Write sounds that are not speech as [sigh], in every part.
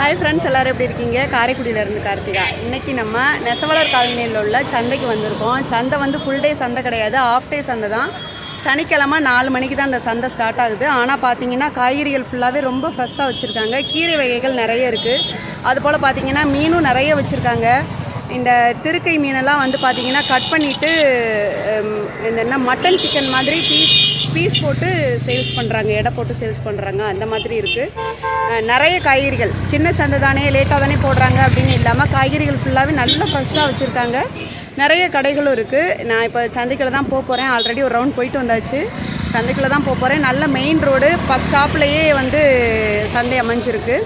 Hi friends எல்லோரும் எப்படி இருக்கீங்க? காரைக்குடியில இருந்து கார்த்திகா. இன்னைக்கு நம்ம நெசவாளர் காலனியில் உள்ள சந்தைக்கு வந்திருக்கோம். சந்தை வந்து ஃபுல் டே சந்தை கிடையாது. ஆஃப் டே சந்தை தான். சனிக்கிழமை நாலு மணிக்கு தான் அந்த சந்தை ஸ்டார்ட் ஆகுது. ஆனால் பார்த்தீங்கன்னா காய்கறிகள் ஃபுல்லாகவே ரொம்ப ஃப்ரெஷ்ஷாக வச்சுருக்காங்க. கீரை வகைகள் நிறைய இருக்குது அதுபோல் பார்த்தீங்கன்னா மீனும் நிறைய வச்சுருக்காங்க. இந்த திருக்கை மீனெல்லாம் வந்து பார்த்தீங்கன்னா கட் பண்ணிவிட்டு இந்த என்ன மட்டன் சிக்கன் மாதிரி பீஸ் பீஸ் போட்டு சேல்ஸ் பண்ணுறாங்க எடை போட்டு சேல்ஸ் பண்ணுறாங்க அந்த மாதிரி இருக்குது நிறைய காய்கறிகள். சின்ன சந்தை தானே லேட்டாக தானே போடுறாங்க அப்படின்னு இல்லாமல் காய்கறிகள் ஃபுல்லாகவே நல்லா ஃப்ரெஷ்ஷாக வச்சுருக்காங்க. நிறைய கடைகளும் இருக்குது நான் இப்போ சந்தைக்குள்ளே தான் போக போகிறேன் ஆல்ரெடி ஒரு ரவுண்ட் போயிட்டு வந்தாச்சு. சந்தைக்குள்ளே தான் போக போகிறேன் நல்ல மெயின் ரோடு ஃபஸ்ட் ஸ்டாப்லேயே வந்து சந்தை அமைஞ்சிருக்கு.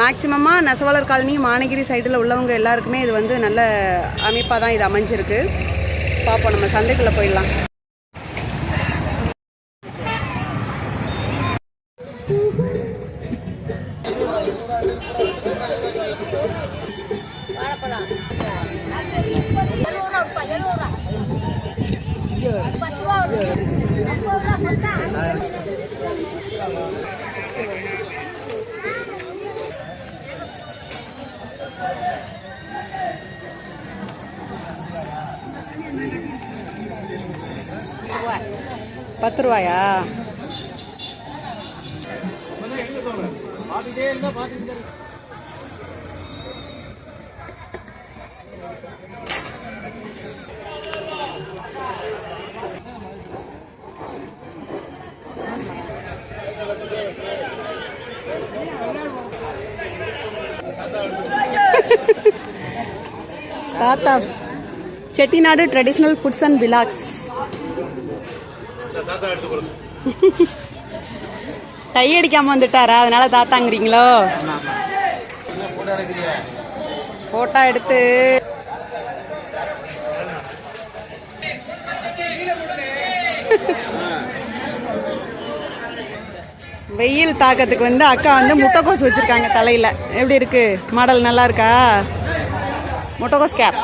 மேக்சிமமாக நெசவாளர் காலனி மானகிரி சைடில் உள்ளவங்க எல்லாருக்குமே இது வந்து நல்ல அமைப்பாக தான் இது அமைஞ்சிருக்கு. பார்ப்போம் நம்ம சந்தைக்குள்ளே போயிடலாம். பத்து பத்து ரூபாயா தாத்தா Chettinad traditional foods and vlogs [laughs] dye அடிக்காம வந்துட்டாரா? அதனால தாத்தாங்கிறீங்களோ? போட்டா எடுத்து. [laughs] வெயில் தாக்கத்துக்கு வந்து அக்கா வந்து முட்டைக்கோஸ் வச்சிருக்காங்க தலையில. எப்படி இருக்கு? மாடல் நல்லா இருக்கா? முட்டைக்கோஸ் கேப்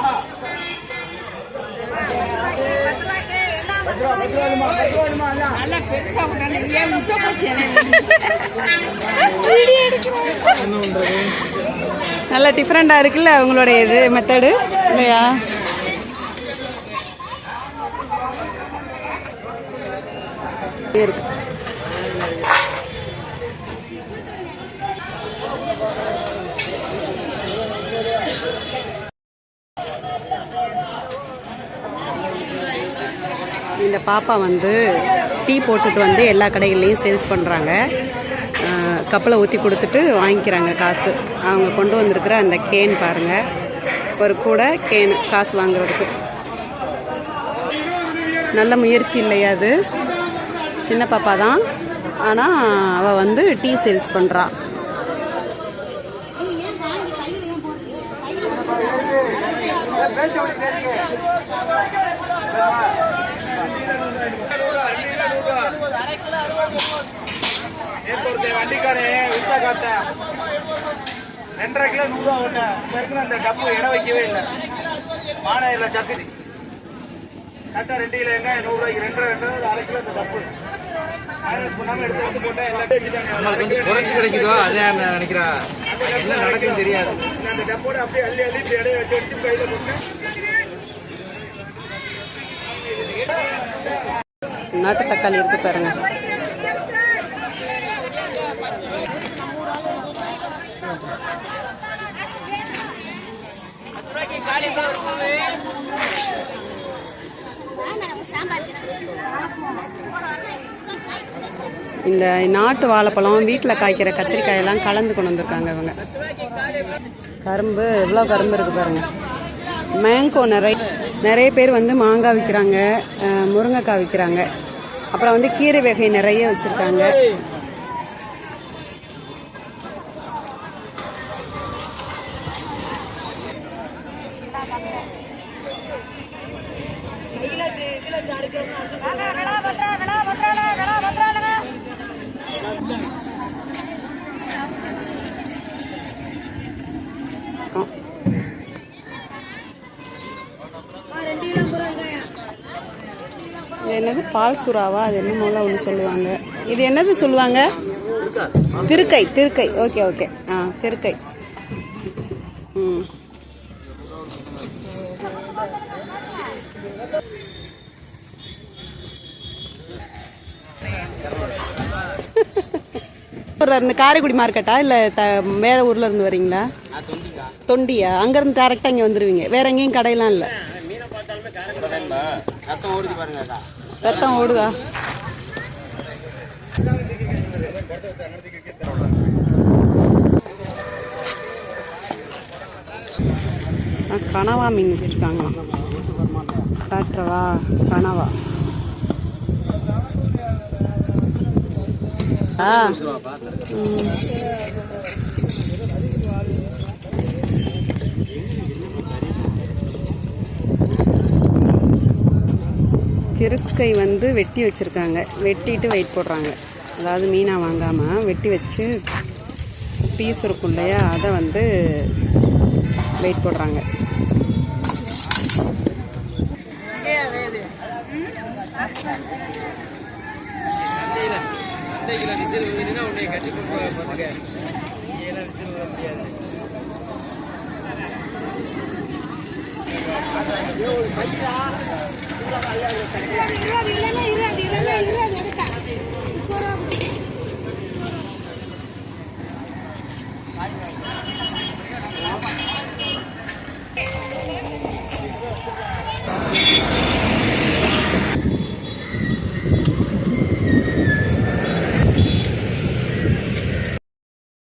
நல்ல டிஃப்ரெண்டாக இருக்குல்ல உங்களுடைய இது மெத்தடு இல்லையா? இருக்கு. பாப்பா வந்து டீ போட்டுட்டு வந்து எல்லா கடைகள்லையும் சேல்ஸ் பண்ணுறாங்க கப்பலை ஊற்றி கொடுத்துட்டு வாங்கிக்கிறாங்க காசு. அவங்க கொண்டு வந்திருக்கிற அந்த கேன் பாருங்கள் ஒரு கூட கேன் காசு வாங்குறதுக்கு. நல்ல முயற்சி இல்லையா அது? சின்ன பாப்பா தான். ஆனால் அவள் வந்து டீ சேல்ஸ் பண்ணுறா வண்டிக்காரே வித்தா காட்டேன் ரெண்டரை கிலோ நூறுரூவா ஓட்டேன் இப்போ இருக்கிற அந்த டப்பு இடம் வைக்கவே இல்லை. மாநாயிரம் சக்குதி கரெக்டாக ரெண்டு கிலோ எங்க? நூறுரூவாய்க்கு ரெண்டரை ரெண்டரை அரை கிலோ இந்த டப்பு மைனஸ் பண்ணாமல் எடுத்து எடுத்து போட்டேன். எல்லாத்தையும் குறைச்சி கிடைக்குதோ? அதே நான் நினைக்கிறேன். என்ன நடக்குன்னு தெரியாது. அந்த டப்போட அப்படியே அள்ளி அள்ளி இடையே வச்சு எடுத்து கையில் போட்டேன் நாட்டு தக்காளி இருக்கு பாருங்க. இந்த நாட்டு வாழைப்பழம் வீட்டில் காய்க்கிற கத்திரிக்காயெல்லாம் கலந்து கொண்டு வந்திருக்காங்க இவங்க. கரும்பு எவ்வளோ கரும்பு இருக்குது பாருங்க. மேங்கோ நிறைய நிறைய பேர் வந்து மாங்காய் விற்கிறாங்க முருங்கைக்காய் விற்கிறாங்க அப்புறம் வந்து கீரை வகை நிறைய வச்சுருக்காங்க. என்னது? பால் சுறாவா? அது என்னமோல ஒன்று சொல்லுவாங்க? இது என்னது சொல்லுவாங்க? திருக்கை திருக்கை. Okay okay. ஆ திருக்கை. ம். ஊர்ல இருந்து காரைக்குடி மார்க்கெட்டா இல்லை த வேற ஊர்ல இருந்து வரீங்களா? தொண்டியா? அங்கேருந்து டேரெக்டாக இங்கே வந்துடுவீங்க வேற எங்கேயும் கடையெல்லாம் இல்லை. ரத்தம் ஓடுதா? ஆ, கனவா மீன் வச்சுருக்காங்களாம். காட்டுறவா? கனவா. ஆ. திருக்கை வந்து வெட்டி வச்சுருக்காங்க. வெட்டிட்டு வெயிட் போடுறாங்க. அதாவது மீனாக வாங்காமல் வெட்டி வச்சு பீஸ் இருக்கும் இல்லையா அதை வந்து வெயிட் போடுறாங்க. சந்தையில் எந்த கிலோ விசில் ஊதினா உன்னை கட்டி பார்த்துக்க. ஏழாம் விசில் ஊத முடியாது. இருபது இருபது இருபது இருபது இருபது